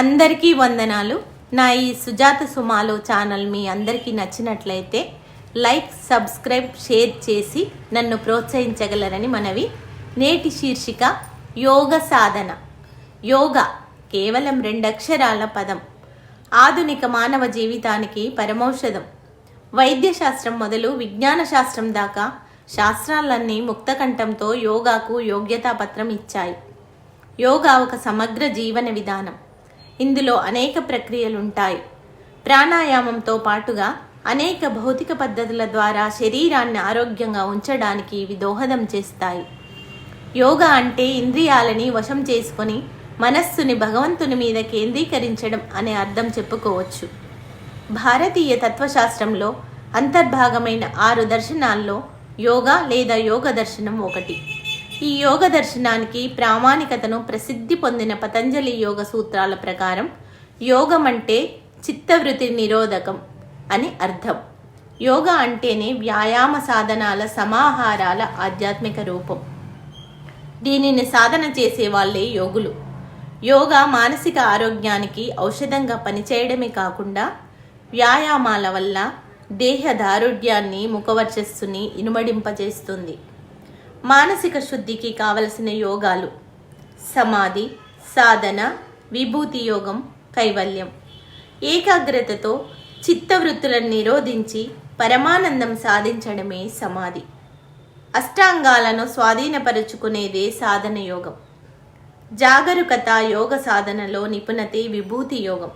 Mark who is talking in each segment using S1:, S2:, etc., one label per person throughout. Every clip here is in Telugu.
S1: అందరికీ వందనాలు. నా ఈ సుజాత సుమాలో ఛానల్ మీ అందరికీ నచ్చినట్లయితే లైక్ సబ్స్క్రైబ్ షేర్ చేసి నన్ను ప్రోత్సహించగలరని మనవి. నేటి శీర్షిక యోగ సాధన. యోగా కేవలం రెండక్షరాల పదం. ఆధునిక మానవ జీవితానికి పరమౌషధం. వైద్యశాస్త్రం మొదలు విజ్ఞాన శాస్త్రం దాకా శాస్త్రాలన్నీ ముక్తకంఠంతో యోగాకు యోగ్యతాపత్రం ఇచ్చాయి. యోగా ఒక సమగ్ర జీవన విధానం. ఇందులో అనేక ప్రక్రియలుంటాయి. ప్రాణాయామంతో పాటుగా అనేక భౌతిక పద్ధతుల ద్వారా శరీరాన్ని ఆరోగ్యంగా ఉంచడానికి ఇవి దోహదం చేస్తాయి. యోగా అంటే ఇంద్రియాలని వశం చేసుకొని మనస్సుని భగవంతుని మీద కేంద్రీకరించడం అనే అర్థం చెప్పుకోవచ్చు. భారతీయ తత్వశాస్త్రంలో అంతర్భాగమైన ఆరు దర్శనాల్లో యోగా లేదా యోగ దర్శనం ఒకటి. ఈ యోగ దర్శనానికి ప్రామాణికతను ప్రసిద్ధి పొందిన పతంజలి యోగ సూత్రాల ప్రకారం యోగం అంటే చిత్తవృత్తి నిరోధకం అని అర్థం. యోగ అంటేనే వ్యాయామ సాధనాల సమాహారాల ఆధ్యాత్మిక రూపం. దీనిని సాధన చేసే వాళ్ళే యోగులు. యోగ మానసిక ఆరోగ్యానికి ఔషధంగా పనిచేయడమే కాకుండా వ్యాయామాల వల్ల దేహ దారుఢ్యాన్ని ముఖవర్చస్సుని ఇనుమడింపజేస్తుంది. మానసిక శుద్ధికి కావలసిన యోగాలు. సమాధి సాధన విభూతి యోగం కైవల్యం. ఏకాగ్రతతో చిత్తవృత్తులను నిరోధించి పరమానందం సాధించడమే సమాధి. అష్టాంగాలను స్వాధీనపరుచుకునేదే సాధన యోగం. జాగరూకత యోగ సాధనలో నిపుణతే విభూతి యోగం.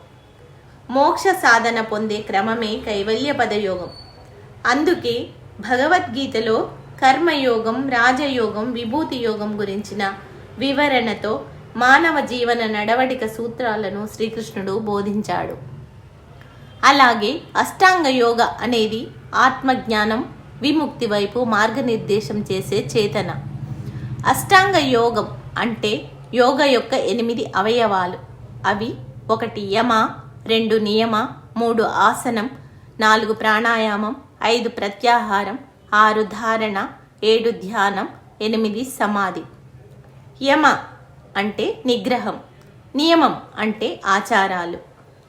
S1: మోక్ష సాధన పొందే క్రమమే కైవల్య పదయోగం అందుకే భగవద్గీతలో కర్మయోగం రాజయోగం విభూతి యోగం గురించిన వివరణతో మానవ జీవన నడవడిక సూత్రాలను శ్రీకృష్ణుడు బోధించాడు. అలాగే అష్టాంగ యోగ అనేది ఆత్మజ్ఞానం విముక్తి వైపు మార్గనిర్దేశం చేసే చేతన. అష్టాంగ యోగం అంటే యోగ యొక్క ఎనిమిది అవయవాలు. అవి ఒకటి యమ రెండు నియమ మూడు ఆసనం నాలుగు ప్రాణాయామం ఐదు ప్రత్యాహారం ఆరు ధారణ ఏడు ధ్యానం ఎనిమిది సమాధి. యమ అంటే నిగ్రహం నియమం అంటే ఆచారాలు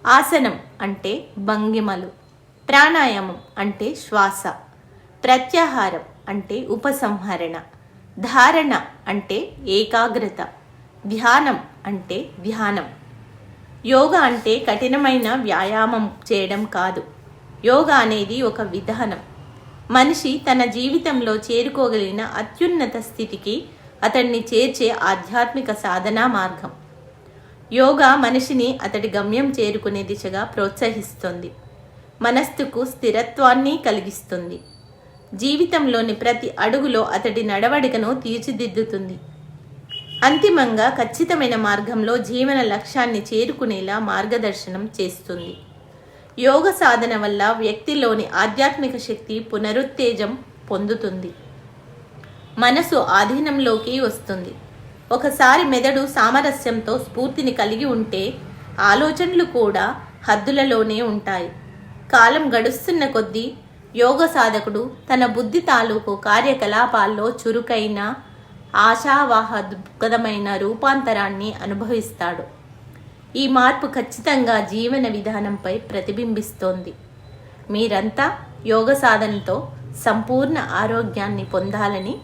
S1: ఆసనం అంటే భంగిమలు ప్రాణాయామం అంటే శ్వాస ప్రత్యాహారం అంటే ఉపసంహరణ ధారణ అంటే ఏకాగ్రత ధ్యానం అంటే ధ్యానం. యోగా అంటే కఠినమైన వ్యాయామం చేయడం కాదు. యోగా అనేది ఒక విధానం. మనిషి తన జీవితంలో చేరుకోగలిగిన అత్యున్నత స్థితికి అతన్ని చేర్చే ఆధ్యాత్మిక సాధనా మార్గం. యోగా మనిషిని అతడి గమ్యం చేరుకునే దిశగా ప్రోత్సహిస్తుంది. మనస్సుకు స్థిరత్వాన్ని కలిగిస్తుంది. జీవితంలోని ప్రతి అడుగులో అతడి నడవడికను తీర్చిదిద్దుతుంది. అంతిమంగా ఖచ్చితమైన మార్గంలో జీవన లక్ష్యాన్ని చేరుకునేలా మార్గదర్శనం చేస్తుంది. యోగ సాధన వల్ల వ్యక్తిలోని ఆధ్యాత్మిక శక్తి పునరుత్తేజం పొందుతుంది. మనసు ఆధీనంలోకి వస్తుంది. ఒకసారి మెదడు సామరస్యంతో స్ఫూర్తిని కలిగి ఉంటే ఆలోచనలు కూడా హద్దులలోనే ఉంటాయి. కాలం గడుస్తున్న కొద్దీ యోగ సాధకుడు తన బుద్ధి తాలూకు కార్యకలాపాల్లో చురుకైన ఆశావాహదమైన రూపాంతరాన్ని అనుభవిస్తాడు. ఈ మార్పు ఖచ్చితంగా జీవన విధానంపై ప్రతిబింబిస్తోంది. మీరంతా యోగ సాధనతో సంపూర్ణ ఆరోగ్యాన్ని పొందాలని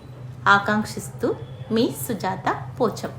S1: ఆకాంక్షిస్తూ మీ సుజాత పోచం.